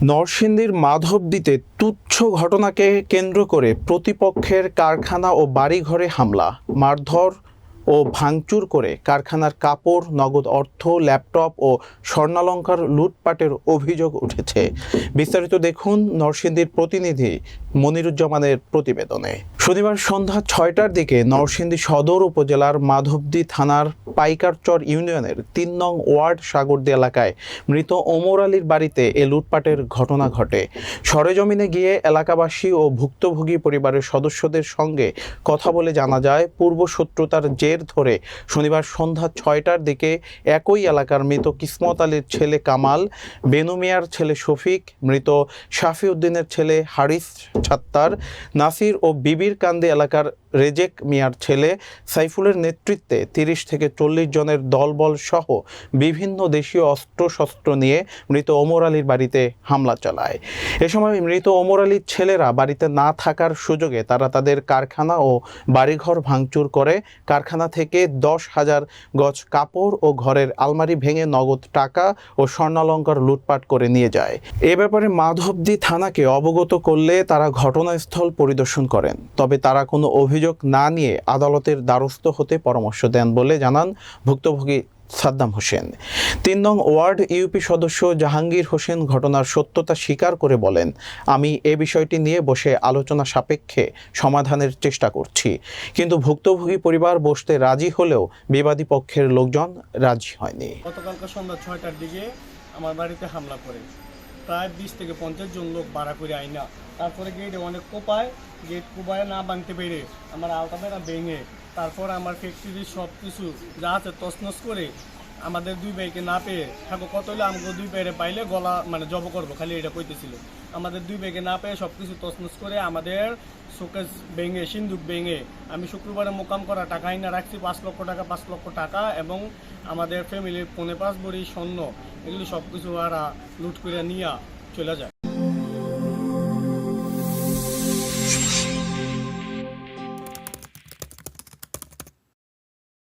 নরসিংদীর মাধবদীতে তুচ্ছ ঘটনাকে কেন্দ্র করে প্রতিপক্ষের কারখানা ও বাড়িঘরে হামলা মারধর ও ভাঙচুর করে কারখানার কাপড়, নগদ অর্থ, ল্যাপটপ ও স্বর্ণালঙ্কার লুটপাটের অভিযোগ উঠেছে। বিস্তারিত দেখুন নরসিংদীর প্রতিনিধি মনিরুজ্জামানের প্রতিবেদনে। শনিবার সন্ধ্যা ছয়টার দিকে নরসিংদী সদর উপজেলার মাধবদী থানার পাইকারচর ইউনিয়নের তিন নং ওয়ার্ড সাগরদী এলাকায় মৃত ওমর আলীর বাড়িতে এ লুটপাটের ঘটনা ঘটে। সরেজমিনে গিয়ে এলাকাবাসী ও ভুক্তভোগী পরিবারের সদস্যদের সঙ্গে কথা বলে জানা যায় পূর্ব শত্রুতার জের ধরে শনিবার সন্ধ্যা ছয়টার দিকে একই এলাকার মৃত কিসমত আলীর ছেলে কামাল বেনুমিয়ার ছেলে শফিক, মৃত শাফি উদ্দিনের ছেলে হারিস ছাত্তার, নাসির ও বিবির কান্দি এলাকার রেজেক মিয়ার ছেলে সাইফুলের নেতৃত্বে তিরিশ থেকে চল্লিশ জনের দলবল সহ বিভিন্ন দেশীয় অস্ত্রশস্ত্র নিয়ে মৃত ওমর আলীর বাড়িতে হামলা চালায়। এ সময় মৃত ওমর আলীর ছেলেরা বাড়িতে না থাকার সুযোগে তারা তাদের কারখানা ও বাড়িঘর ভাঙচুর করে। কারখানা থেকে দশ হাজার গজ কাপড় ও ঘরের আলমারি ভেঙে নগদ টাকা ও স্বর্ণালঙ্কার লুটপাট করে নিয়ে যায়। এ ব্যাপারে মাধবদী থানাকে অবগত করলে তারা ঘটনাস্থল পরিদর্শন করেন। তবে তারা কোনো অভিযোগ না নিয়ে আদালতের দ্বারস্থ হতে পরামর্শ দেন বলে জানান ভুক্তভোগী সাদ্দাম হোসেন। তিন নং ওয়ার্ড ইউপি সদস্য জাহাঙ্গীর হোসেন ঘটনার সত্যতা স্বীকার করে বলেন, আমি এ বিষয়টি নিয়ে বসে আলোচনা সাপেক্ষে সমাধানের চেষ্টা করছি। কিন্তু ভুক্তভোগী পরিবার বসতে রাজি হলেও বিবাদী পক্ষের লোকজন রাজি হয়নি। গতকালকে সন্ধ্যা ছয়টার দিকে আমার বাড়িতে হামলা করে প্রায় বিশ থেকে পঞ্চাশ জন লোক ভাড়া করে আইনা তারপরে গেট অনেক কোপায় গেট কোপায় না বানতে পেরে আমার আলতা বেড়া ভেঙে, তারপর আমার ফ্যাক্টরির সব কিছু যা আছে তছনছ করে আমাদের দুই ভাইকে না পেয়ে ঠাকুর কত হলে আমাকে দুই ভাইরে পাইলে গলা মানে জব করব, খালি এটা কইতেছিল। আমাদের দুই ভাইকে না পেয়ে সব কিছু তছনছ করে আমাদের শোকেস ভেঙে সিন্দুক ভেঙে আমি শুক্রবারে মোকাম করা টাকা আইনা রাখছি, পাঁচ লক্ষ টাকা, পাঁচ লক্ষ টাকা এবং আমাদের ফ্যামিলির ফোনে পাঁচ বড়ি স্বর্ণ, এগুলি সব কিছু আর লুট করে নিয়ে চলে যায়।